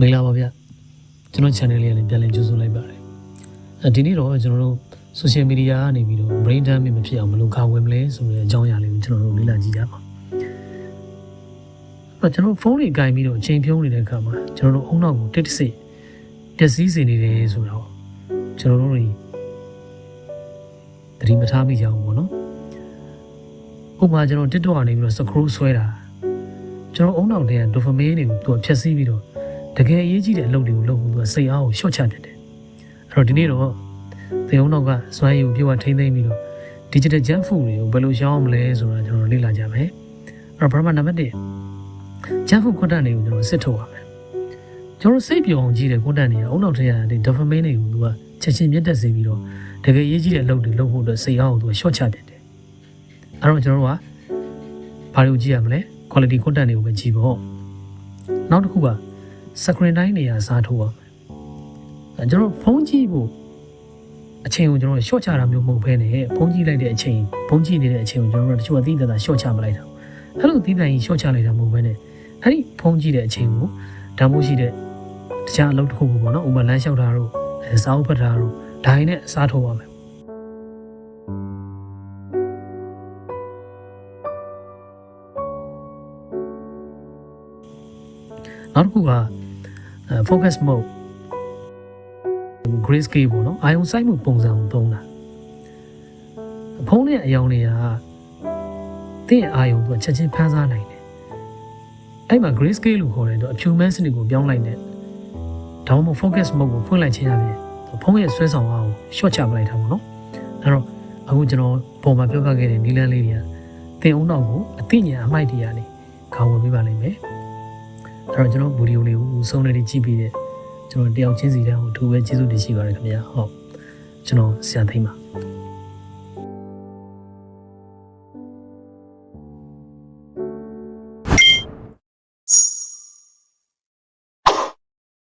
မင်္ဂလာပါဗျကျွန်တော် channel လေးကနေပြန်လည်ကြိုဆိုလိုက်ပါတယ်အဲဒီနေ့တော့ကျွန်တော်တို့ social media ကနေပြီးတော့ brain damage မဖြစ်အောင်ဘယ်လိုကာကွယ်မလဲဆိုတဲ့အကြောင်းအရာလေးကိုကျွန်တော်တို့လေ့လာကြည့်ကြပါအဲ့တော့ကျွန်တော်ဖုန်းလေးကင်ပြီးတော့အချိန်ဖြုံးနေတဲ့အခါမှာကျွန်တော်တို့အုံနောက်ကိုတစ်တစ်စိပျက်စီးစေနေတယ်ဆိုတော့ကျွန်တော်တို့တွေသတိမထားမိကြဘူးပေါ့နော်ဥပမာကျွန်တော် TikTok ကနေပြီးတော့ scroll ဆွဲတာကျွန်တော်အုံနောက်ထဲက dopamine တွေကိုသူကဖြတ်စည်းပြီးတော့ တကယ်အရေးကြီးတဲ့အလုပ်တွေကိုလုပ်ဖို့သူကစိတ်အားကိုရှော့ချတတ်တယ်အဲ့တော့ဒီနေ့တော့သေုံနောက်ကစွမ်းရည်ကိုပြေဝထိမ့်သိမ့်ပြီးတော့ digital junk food တွေကိုဘယ်လိုရှောင်အောင်မလဲဆိုတာကျွန်တော်လေ့လာကြမယ်အဲ့တော့ပထမနံပါတ်1 junk food content တွေကိုကျွန်တော်စစ်ထုတ်ရမယ်ကျွန်တော်စိတ်ပြောင်းကြည့်တဲ့ content တွေကအုံနောက်ထဲကဒီ dopamine တွေကိုသူကချက်ချင်းမြင့်တက်စေပြီးတော့တကယ်အရေးကြီးတဲ့အလုပ်တွေလုပ်ဖို့အတွက်စိတ်အားကိုသူကရှော့ချတတ်တယ်အဲ့တော့ကျွန်တော်တို့ကဘာတွေကိုကြည့်ရမလဲ quality content တွေကိုပဲကြည့်ဖို့နောက်တစ်ခုက screen time နေရာစားထိုးရမယ်အဲကျွန်တော်ဖုန်းကြည့်ဖို့အချိန်ကိုကျွန်တော်ရှော့ချတာမျိုးမဟုတ်ဘဲနဲ့ဖုန်းကြည့်လိုက်တဲ့အချိန်ဖုန်းကြည့်နေတဲ့အချိန်ကိုကျွန်တော်တို့တချို့အသီးသတာရှော့ချမလိုက်တာအဲ့လိုအသီးသန့်ကြီးရှော့ချလိုက်တာမဟုတ်ဘဲနဲ့အဲ့ဒီဖုန်းကြည့်တဲ့အချိန်ကိုဒါမှမဟုတ်ရှိတဲ့တခြားအလုပ်တစ်ခုခုပေါ့နော်ဥပမာလမ်းလျှောက်တာတို့အဲစာအုပ်ဖတ်တာတို့ဒါရင်းနဲ့အစားထိုးရမယ် နောက်တစ်ခုကအဲ focus mode grace scale ပေါ့နော်အာယုံစိုက်မှုပုံစံကိုသုံးတာဖုန်းရဲ့အယောင်တွေကတင့်ရဲ့အာယုံကချက်ချင်းဖမ်းစားနိုင်တယ်အဲ့မှာ grace scale လို့ခေါ်တယ်တော့အဖြူမဲစနစ်ကိုပြောင်းလိုက်တယ်ဒါမှမဟုတ် focus mode ကိုဖွင့်လိုက်ခြင်းအပြင်ဖုန်းရဲ့ဆွဲဆောင်အားကို short ချပလိုက်တာပေါ့နော်အဲ့တော့အခုကျွန်တော်ပုံမှာပြောပြခဲ့တဲ့နီလန်းလေးတွေကတင်အောင်တော့ကိုအသိဉာဏ်အမိုက်တရားနေခေါင်းဝင်ပေးပါလိမ့်မယ် အဲ့တော့ကျွန်တော်ဗီဒီယိုလေးကိုစုံနေကြည့်ပြီးတဲ့ကျွန်တော်တယောက်ချင်းစီတန်းကိုအထူးပဲကျေးဇူးတင်ရှိပါတယ်ခင်ဗျာဟုတ်ကျွန်တော်ဆရာသိမ်းပါ